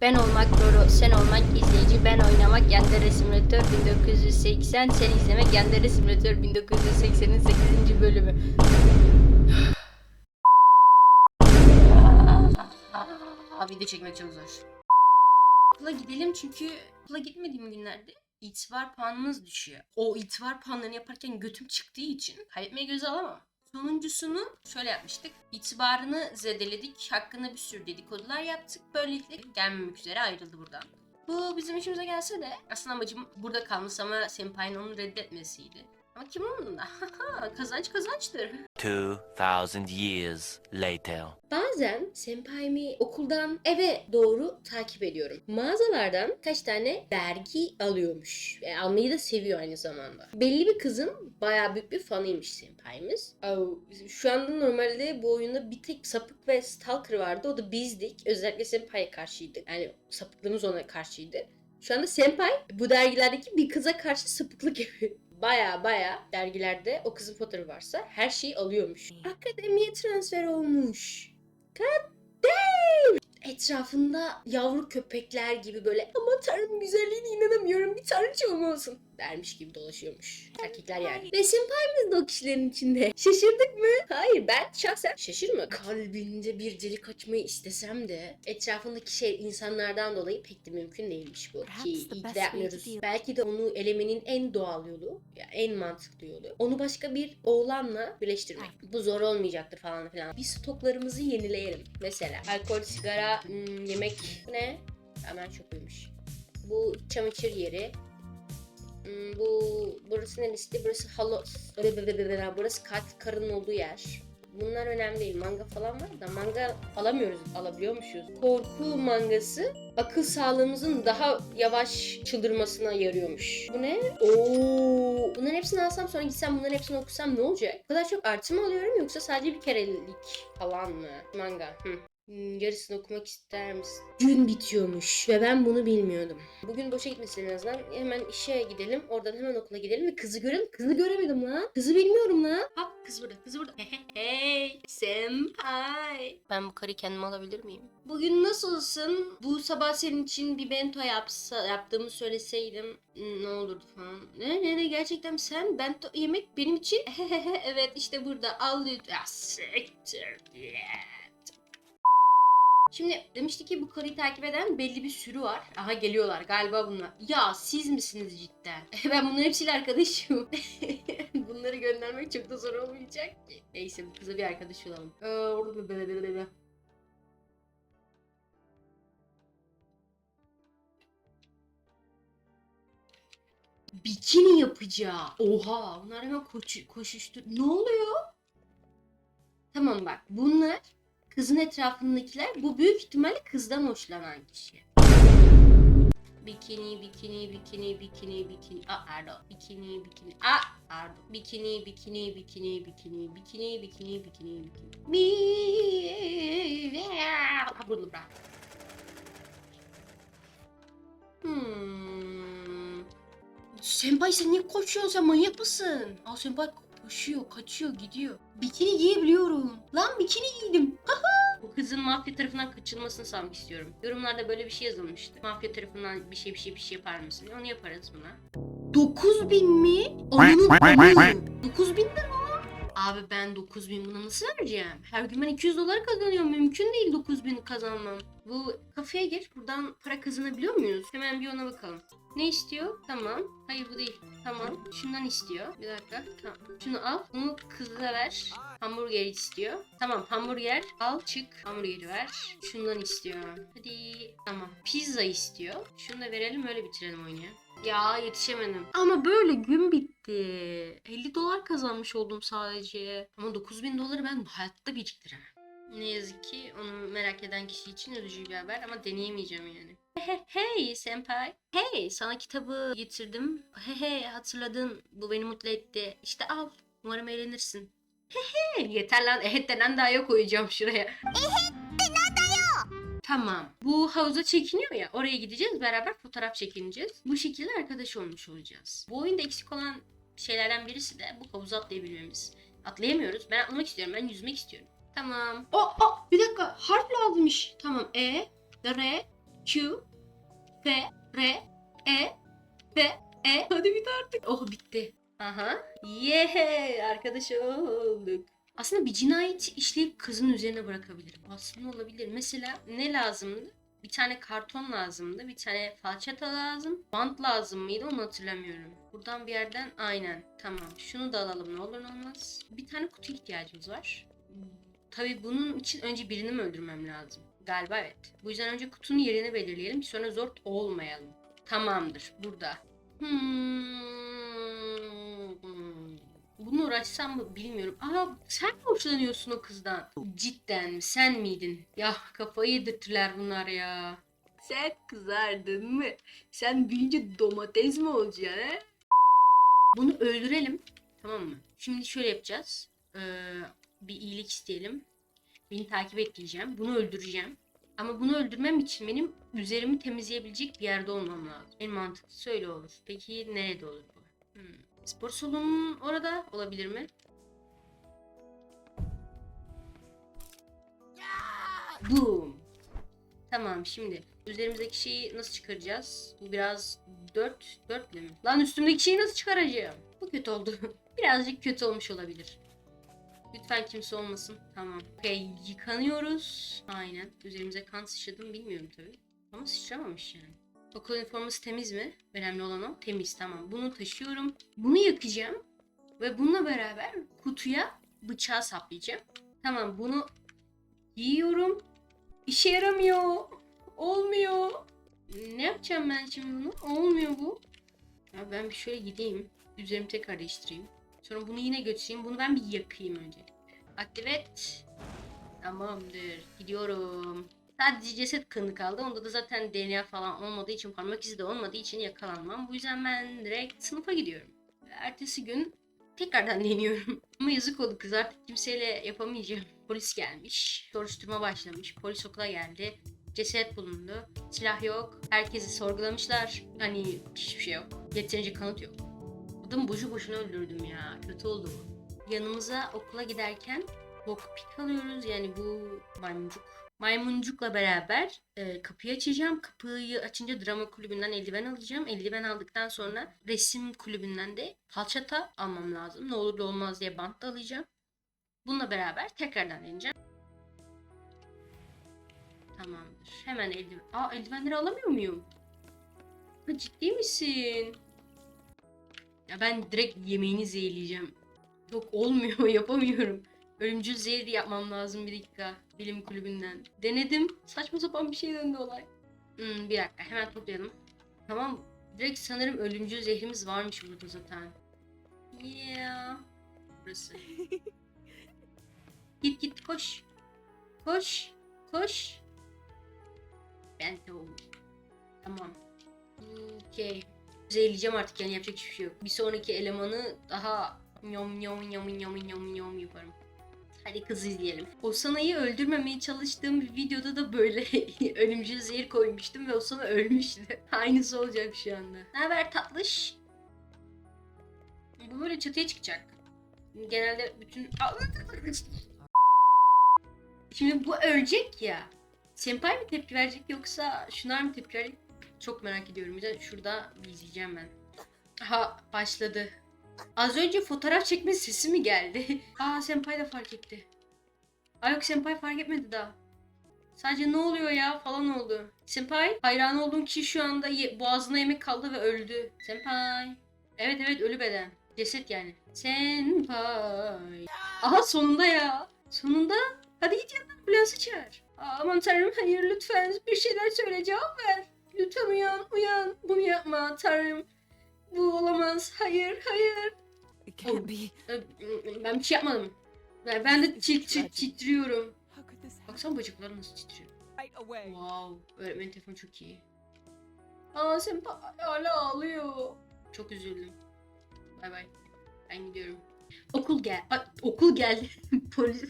Ben olmak Roro, sen olmak izleyici, ben oynamak Yandere Simulator 1980, sen izlemek Yandere Simulator 1980'in 8. bölümü. Aa, video çekmek çok zor. Okula gidelim çünkü okula gitmediğim günlerde itibar puanımız düşüyor. O itibar puanlarını yaparken götüm çıktığı için kaybetmeye göze alamam. Sonuncusunu şöyle yapmıştık. İtibarını zedeledik. Hakkında bir sürü dedikodular yaptık. Böylelikle gelmemek üzere ayrıldı buradan. Bu bizim işimize gelse de aslında amacım burada kalması ama Senpai'nin onu reddetmesiydi. Ama kim umurunda? kazanç kazançtır. 2,000 years later. Bazen senpaimi okuldan eve doğru takip ediyorum. Mağazalardan kaç tane dergi alıyormuş. E, almayı da seviyor aynı zamanda. Belli bir kızın bayağı büyük bir fanıymış senpaimiz. Au, Şu anda normalde bu oyunda bir tek sapık ve stalker vardı. O da bizdik. Özellikle senpai'ye karşıydık. Yani sapıklığımız ona karşıydı. Şu anda senpai bu dergilerdeki bir kıza karşı sapıklık yapıyor. Baya baya dergilerde o kızın fotoğrafı varsa her şeyi alıyormuş. Akademiye transfer olmuş. God damn! Etrafında yavru köpekler gibi böyle ama tanrım güzelliğine inanamıyorum bir tanrıçam olsun dermiş gibi dolaşıyormuş. Erkekler yani. Ve senpaimiz de o kişilerin içinde. Şaşırdık mı? Hayır ben şahsen şaşırma. Kalbinde bir delik açmayı istesem de etrafındaki şey insanlardan dolayı pek de mümkün değilmiş bu. Ki iyi de yapmıyoruz. Belki de onu elemenin en doğal yolu, ya en mantıklı yolu. Onu başka bir oğlanla birleştirmek. Bu zor olmayacaktır falan filan. Bir stoklarımızı yenileyelim. Mesela alkol, sigara, hmm, yemek ne? Hemen uyumuş. Bu çamaşır yeri. Hmm, bu burası neresi? Burası halo. Burası kat karın olduğu yer. Bunlar önemli değil. Manga falan var da manga alamıyoruz. Alabiliyormuşuz. Korku mangası akıl sağlığımızın daha yavaş çıldırmasına yarıyormuş. Bu ne? Oo, bunların hepsini alsam sonra gitsem bunların hepsini okusam ne olacak? Bu kadar çok artı mı alıyorum yoksa sadece bir kerelik falan mı? Manga. Hı. Hmm, yarısını okumak ister misin? Gün bitiyormuş ve ben bunu bilmiyordum. Bugün boşa gitmesin en azından. Hemen işe gidelim. Oradan hemen okula gidelim ve kızı görelim. Kızı göremedim lan. Kızı bilmiyorum lan. Hop kız burada. Kız burada. Hey senpai. Ben bu karıyı kendime alabilir miyim? Bugün nasılsın? Bu sabah senin için bir bento yapsa, yaptığımı söyleseydim hmm, ne olurdu falan. Ne ne ne gerçekten sen bento yemek benim için? evet işte burada al lütfen. Siktir git. Şimdi demişti ki bu karıyı takip eden belli bir sürü var. Aha geliyorlar galiba bunlar. Ya siz misiniz cidden? ben bunların hepsiyle arkadaşım. Bunları göndermek çok da zor olmayacak ki. Neyse bu kıza bir arkadaş olalım. Ee, Bikini yapacağı. Oha bunlar hemen koşu, koşuştur. Ne oluyor? Tamam bak bunlar kızın etrafındakiler bu büyük ihtimalle kızdan hoşlanan kişi. Bikini, bikini, bikini, bikini, bikini. Aa, pardon. Bikini, bikini. Aa, pardon. Bikini, bikini, bikini, bikini, bikini, bikini, bikini, bikini. Bi... Bunu bırak. Hmm. Senpai sen niye koşuyorsun? Sen manyak mısın? Aa senpai koşuyor, kaçıyor, gidiyor. Bikini giyebiliyorum. Lan bikini giydim. Bu kızın mafya tarafından kaçılmasını sağlamak istiyorum. Yorumlarda böyle bir şey yazılmıştı. Mafya tarafından bir şey bir şey bir şey yapar mısın? Onu yaparız buna. 9000 mi? Amı. 9000 ne lan? Abi ben 9000 buna nasıl vereceğim? Her gün ben 200 dolar kazanıyorum. Mümkün değil 9000 kazanmam. Bu kafeye gir. Buradan para kazanabiliyor muyuz? Hemen bir ona bakalım. Ne istiyor? Tamam. Hayır bu değil. Tamam. Şundan istiyor. Bir dakika. Tamam. Şunu al. Bunu kıza ver. Hamburger istiyor. Tamam hamburger al çık. Hamburgeri ver. Şundan istiyor. Hadi. Tamam. Pizza istiyor. Şunu da verelim öyle bitirelim oyunu. Ya yetişemedim. Ama böyle gün bitti. 50 dolar kazanmış oldum sadece. Ama 9000 doları ben hayatta biriktiremem. Ne yazık ki onu merak eden kişi için üzücü bir haber ama deneyemeyeceğim yani. He hey senpai. Hey sana kitabı getirdim. He hey hatırladın bu beni mutlu etti. İşte al. Umarım eğlenirsin. He he yeter lan ehet denen daha yok koyacağım şuraya. Tamam. Bu havuza çekiniyor ya. Oraya gideceğiz. Beraber fotoğraf çekineceğiz. Bu şekilde arkadaş olmuş olacağız. Bu oyunda eksik olan şeylerden birisi de bu havuza atlayabilmemiz. Atlayamıyoruz. Ben atlamak istiyorum. Ben yüzmek istiyorum. Tamam. Oh, oh bir dakika. Harf lazımmış. Tamam. E, R, Q F R E F E Hadi bit artık. Oh bitti. Aha. Yehe arkadaş olduk. Aslında bir cinayet işleyip kızın üzerine bırakabilirim. Aslında olabilir. Mesela ne lazımdı? Bir tane karton lazımdı. Bir tane falçata lazım. Bant lazım mıydı onu hatırlamıyorum. Buradan bir yerden aynen. Tamam. Şunu da alalım ne olur ne olmaz. Bir tane kutu ihtiyacımız var. Tabii bunun için önce birini mi öldürmem lazım? Galiba evet. Bu yüzden önce kutunun yerini belirleyelim ki sonra zor olmayalım. Tamamdır. Burada. Hmm. Bunu uğraşsam mı bilmiyorum. Aa sen mi hoşlanıyorsun o kızdan? Cidden mi? Sen miydin? Ya kafayı yedirttiler bunlar ya. Sen kızardın mı? Sen büyüyünce domates mi olacaksın he? Bunu öldürelim. Tamam mı? Şimdi şöyle yapacağız. Ee, bir iyilik isteyelim. Beni takip et diyeceğim. Bunu öldüreceğim. Ama bunu öldürmem için benim üzerimi temizleyebilecek bir yerde olmam lazım. En mantıklısı öyle olur. Peki nerede olur bu? Hmm. Spor salonunun orada olabilir mi? Boom. Tamam şimdi üzerimizdeki şeyi nasıl çıkaracağız? Bu biraz dört, dörtle mi? Lan üstümdeki şeyi nasıl çıkaracağım? Bu kötü oldu. Birazcık kötü olmuş olabilir. Lütfen kimse olmasın. Tamam. Okay, yıkanıyoruz. Aynen. Üzerimize kan sıçradı mı bilmiyorum tabii. Ama sıçramamış yani. Okul üniforması temiz mi? Önemli olan o. Temiz tamam. Bunu taşıyorum. Bunu yakacağım. Ve bununla beraber kutuya bıçağı saplayacağım. Tamam bunu giyiyorum. İşe yaramıyor. Olmuyor. Ne yapacağım ben şimdi bunu? Olmuyor bu. Ya ben bir şöyle gideyim. Üzerimi tekrar değiştireyim. Sonra bunu yine götüreyim. Bunu ben bir yakayım önce. Aktive et. Tamamdır. Gidiyorum. Sadece ceset kanı kaldı. Onda da zaten DNA falan olmadığı için, parmak izi de olmadığı için yakalanmam. Bu yüzden ben direkt sınıfa gidiyorum. Ertesi gün tekrardan deniyorum. Ama yazık oldu kız artık kimseyle yapamayacağım. Polis gelmiş. Soruşturma başlamış. Polis okula geldi. Ceset bulundu. Silah yok. Herkesi sorgulamışlar. Hani hiçbir şey yok. Yeterince kanıt yok. Adamı boşu boşuna öldürdüm ya. Kötü oldu bu. Yanımıza okula giderken lockpick alıyoruz. Yani bu maymuncuk. Maymuncukla beraber e, kapıyı açacağım. Kapıyı açınca drama kulübünden eldiven alacağım. Eldiven aldıktan sonra resim kulübünden de falçata almam lazım. Ne olur da olmaz diye bant da alacağım. Bununla beraber tekrardan deneyeceğim. Tamamdır. Hemen eldiven... Aa eldivenleri alamıyor muyum? Ha, ciddi misin? Ya ben direkt yemeğini zehirleyeceğim. Yok olmuyor yapamıyorum. Ölümcül zehir yapmam lazım bir dakika. Bilim kulübünden. Denedim. Saçma sapan bir şey döndü olay. Hmm, bir dakika hemen toplayalım. Tamam. Direkt sanırım ölümcül zehrimiz varmış burada zaten. Yeah. Burası. git git koş. Koş. Koş. Ben de oldum. Tamam. Okey. Zehirleyeceğim artık yani yapacak hiçbir şey yok. Bir sonraki elemanı daha nyom nyom nyom nyom nyom nyom yaparım. Hadi kız izleyelim. Osana'yı öldürmemeye çalıştığım bir videoda da böyle ölümcül zehir koymuştum ve Osana ölmüştü. Aynısı olacak şu anda. Ne haber tatlış? Bu böyle çatıya çıkacak. Genelde bütün... Şimdi bu ölecek ya. Senpai mi tepki verecek yoksa şunlar mı tepki verecek? Çok merak ediyorum. Yüzden şurada izleyeceğim ben. Aha başladı. Az önce fotoğraf çekme sesi mi geldi? Aa Senpai de fark etti. Ay yok Senpai fark etmedi daha. Sadece ne oluyor ya falan oldu. Senpai hayran olduğum kişi şu anda ye- boğazına yemek kaldı ve öldü. Senpai. Evet evet ölü beden. Ceset yani. Senpai. Aha sonunda ya. Sonunda. Hadi git yanına ambulansı çağır. Aman tanrım hayır lütfen bir şeyler söyle cevap ver. Lütfen uyan uyan. Bunu yapma tanrım. Bu olamaz. Hayır hayır. It can't be. Ben bir şey yapmadım. Ben, ben de tit, tit, titriyorum. Baksana bacaklarım nasıl titriyor. Wow. Öğretmenin telefonu çok iyi. Aa sen hala ağlıyor. Çok üzüldüm. Bay bay. Ben gidiyorum. Okul gel. Ay, okul geldi. Polis.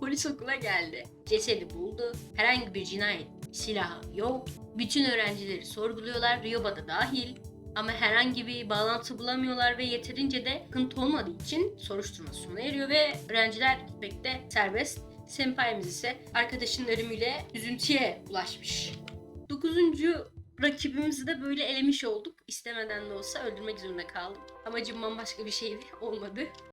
Polis okula geldi. Cesedi buldu. Herhangi bir cinayet silahı yok. Bütün öğrencileri sorguluyorlar. Ryoba da dahil. Ama herhangi bir bağlantı bulamıyorlar ve yeterince de sıkıntı olmadığı için soruşturma sona eriyor ve öğrenciler gitmekte serbest. Senpaimiz ise arkadaşının ölümüyle üzüntüye ulaşmış. Dokuzuncu rakibimizi de böyle elemiş olduk. İstemeden de olsa öldürmek zorunda kaldım. Amacım bambaşka bir şeydi. Olmadı.